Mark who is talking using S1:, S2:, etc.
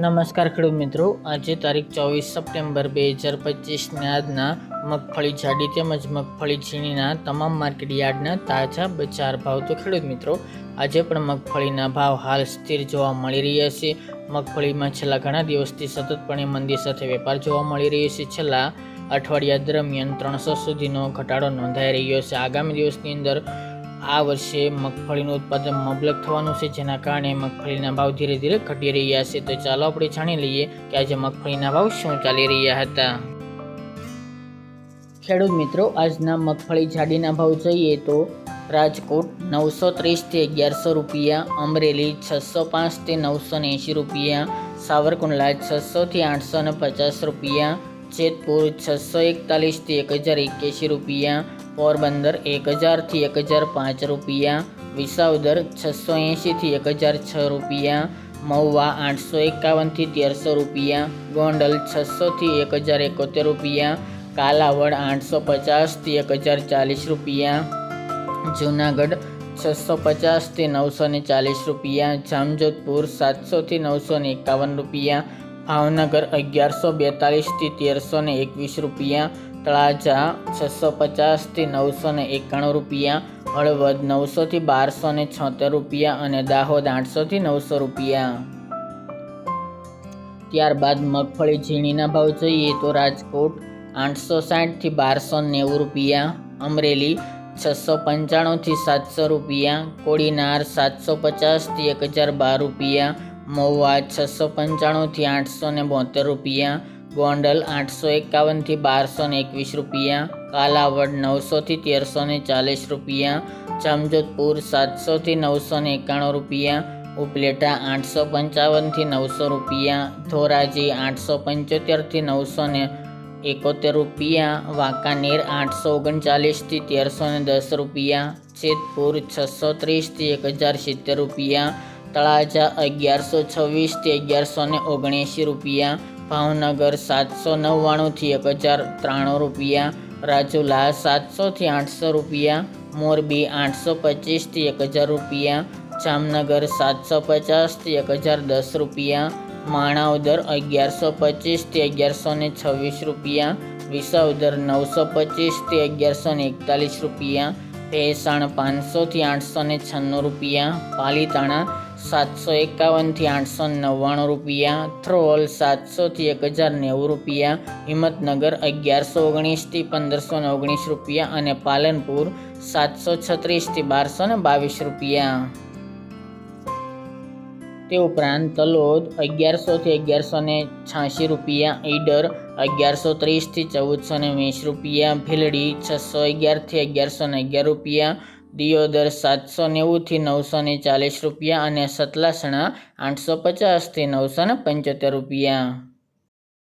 S1: નમસ્કાર ખેડૂત મિત્રો. આજે તારીખ ચોવીસ સપ્ટેમ્બર બે હજાર પચીસની આજના મગફળી જાડી તેમજ મગફળી ઝીણીના તમામ માર્કેટ યાર્ડના તાજા બજાર ભાવ. તો ખેડૂત મિત્રો, આજે પણ મગફળીના ભાવ હાલ સ્થિર જોવા મળી રહ્યા છે. મગફળીમાં છેલ્લા ઘણા દિવસથી સતતપણે મંદી સાથે વેપાર જોવા મળી રહ્યો છે. છેલ્લા અઠવાડિયા દરમિયાન ત્રણસો સુધીનો ઘટાડો નોંધાઈ રહ્યો છે. આગામી દિવસની અંદર આ વર્ષે મગફળીનું ઉત્પાદન મબલક થવાનું છે, જેના કારણે મગફળીના ભાવ ધીરે ધીરે ઘટી રહ્યા છે. તો ચાલો આપણે જાણી લઈએ કે આજે મગફળીના ભાવ શું ચાલી રહ્યા હતા. ખેડૂત મિત્રો, આજના મગફળી જાડીના ભાવ જોઈએ તો રાજકોટ નવસો ત્રીસથી અગિયારસો રૂપિયા, અમરેલી છસો પાંચથી નવસો એંશી રૂપિયા, સાવરકુંડલા છસોથી આઠસો ને પચાસ રૂપિયા, જેતપુર છસો એકતાલીસથી એક હજાર એક્યાસી રૂપિયા પોરબંદર એક હજારથી એક હજાર પાંચ રૂપિયા, વિસાવદર છસો એંશીથી એક હજાર છ રૂપિયા, મહુવા આઠસો એકાવનથી તેરસો રૂપિયા, ગોંડલ છસોથી એક હજાર એકોતેર રૂપિયા, કાલાવડ આઠસો પચાસથી એક હજાર ચાલીસ રૂપિયા, જૂનાગઢ છસો પચાસથી નવસો ને ચાલીસ રૂપિયા, જામજોધપુર સાતસોથી નવસો ને એકાવન રૂપિયા, ભાવનગર અગિયારસો બેતાલીસથી તેરસો ને એકવીસ રૂપિયા તળાજા છસો પચાસથી નવસો ને એકાણું રૂપિયા, હળવદ નવસોથી બારસો ને છોતેર રૂપિયા અને દાહોદ આઠસોથી નવસો રૂપિયા. ત્યારબાદ મગફળી ઝીણીના ભાવ જોઈએ તો રાજકોટ આઠસો સાઠથી બારસો નેવું રૂપિયા, અમરેલી છસો પંચાણુંથી સાતસો રૂપિયા, કોડીનાર સાતસો પચાસથી એક હજાર બાર રૂપિયા, મહુવા છસો પંચાણુંથી આઠસો ને બોતેર રૂપિયા ગોંડલ આઠસો એકાવનથી બારસો ને એકવીસ રૂપિયા, કાલાવડ નવસોથી તેરસો ને ચાલીસ રૂપિયા, જામજોધપુર સાતસોથી નવસો ને એકાણું રૂપિયા, ઉપલેટા આઠસો પંચાવનથી નવસો રૂપિયા, ધોરાજી આઠસો પંચોતેરથી નવસો ને એકોતેર રૂપિયા, વાંકાનેર આઠસો ઓગણચાલીસથી તેરસો ને દસ રૂપિયા, જેતપુર છસો ત્રીસથી એક હજાર સિત્તેર રૂપિયા, તળાજા અગિયારસો છવ્વીસથી અગિયારસો ને ઓગણએંશી રૂપિયા ભાવનગર સાતસો નવ્વાણુંથી એક હજાર ત્રાણું રૂપિયા, રાજુલા સાતસોથી આઠસો રૂપિયા, મોરબી આઠસો પચીસથી એક હજાર રૂપિયા, જામનગર સાતસો પચાસથી એક હજાર દસ રૂપિયા, માણાવદર અગિયારસો પચીસથી અગિયારસો ને છવ્વીસ રૂપિયા, વિસાવદર નવસો પચીસથી અગિયારસો ને એકતાલીસ રૂપિયા, ભેસાણ પાંચસોથી આઠસો ને છન્નું રૂપિયા, પાલીતાણા સાતસો એકાવનથી આઠસો નવ્વાણું રૂપિયા, થ્રોલ સાતસોથી એક હજાર નેવું રૂપિયા, હિંમતનગર અગિયારસો ઓગણીસથી પંદરસો ને ઓગણીસ રૂપિયા અને પાલનપુર સાતસો છત્રીસથી બારસો ને બાવીસ રૂપિયા. તે ઉપરાંત તલોદ અગિયારસોથી અગિયારસો ને છ્યાસી રૂપિયા, ઈડર અગિયારસો ત્રીસથી ચૌદસો ને વીસ રૂપિયા, ભીલડી છસો અગિયારથી અગિયારસો ને અગિયાર રૂપિયા દિયોદર સાતસો નેવુંથી નવસો ને ચાલીસ રૂપિયા અને સતલાસણા આઠસો પચાસથી નવસો ને પંચોતેર રૂપિયા.